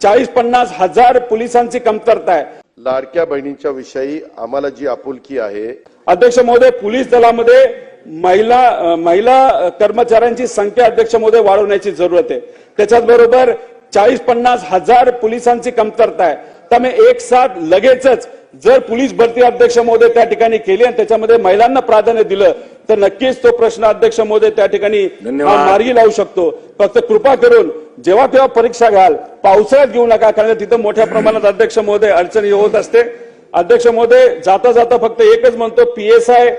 चाळीस पन्नास हजार पोलिसांची कमतरता आहे. लाडक्या बहिणींच्या विषयी आम्हाला जी आपुलकी आहे अध्यक्ष महोदय पोलीस दलामध्ये महिला महिला कर्मचाऱ्यांची संख्या अध्यक्ष महोदय वाढवण्याची जरूरत आहे. त्याच्याच बरोबर चाळीस पन्नास हजार पोलिसांची कमतरता आहे. त्यामुळे एक साथ लगेचच जर पोलीस भरती अध्यक्ष महोदय त्या ठिकाणी केली आणि त्याच्यामध्ये महिलांना प्राधान्य दिलं तर नक्कीच तो प्रश्न अध्यक्ष महोदय त्या ठिकाणी धन्यवाद. मार्गी लावू शकतो. फक्त कृपा करून जेव्हा तेव्हा परीक्षा घ्याल पावसाळ्यात घेऊ नका कारण तिथं मोठ्या प्रमाणात अध्यक्ष महोदय अडचणी होत असते. अध्यक्ष महोदय जाता जाता फक्त एकच म्हणतो पीएसआय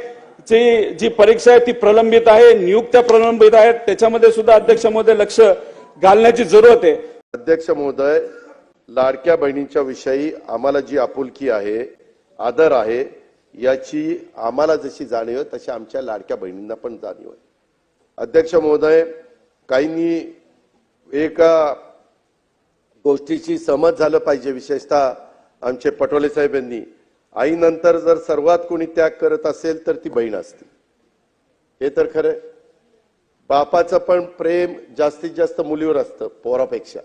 ची जी परीक्षा आहे ती प्रलंबित आहे नियुक्त्या प्रलंबित आहेत. त्याच्यामध्ये सुद्धा अध्यक्ष महोदय लक्ष घालण्याची जरूरत आहे. अध्यक्ष महोदय लाडक्या बहिणींच्या विषयी आम्हाला जी आपुलकी आहे आदर आहे याची आम्हाला जशी जाणीव आहे तशी आमच्या लाडक्या बहिणींना पण जाणीव आहे. अध्यक्ष महोदय काहींनी एका गोष्टीची सहमत झालं पाहिजे विशेषतः आमचे पटोले साहेब यांनी. आईनंतर जर सर्वात कोणी त्याग करत असेल तर ती बहीण असते. हे तर खरं बापाचं पण प्रेम जास्तीत जास्त मुलीवर असतं पोरापेक्षा.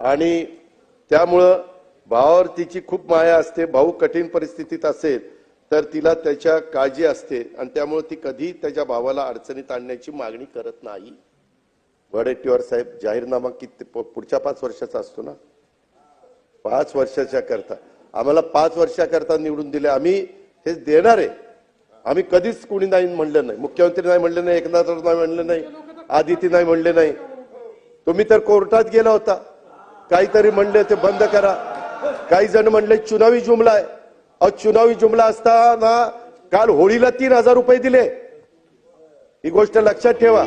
आणि त्यामुळं भावावर तिची खूप माया असते भाऊ कठीण परिस्थितीत असेल तर तिला त्याच्या काळजी असते आणि त्यामुळे ती कधी त्याच्या भावाला अडचणीत आणण्याची मागणी करत नाही. वडेट्टीवार साहेब जाहीरनामा किती पुढच्या पाच वर्षाचा असतो ना? पाच वर्षाच्या करता. आम्हाला पाच वर्षाकरता निवडून दिले. आम्ही हे देणार आहे. आम्ही कधीच कुणी नाही म्हणलं नाही. मुख्यमंत्री नाही म्हणले नाही एकनाथ नाही म्हणले नाही आदिती नाही म्हणले नाही. तुम्ही तर कोर्टात गेला होता. काहीतरी म्हणले ते बंद करा. काही जण म्हणले चुनावी जुमला आहे. चुनावी जुमला असताना काल होळीला तीन हजार रुपये दिले. ही गोष्ट लक्षात ठेवा.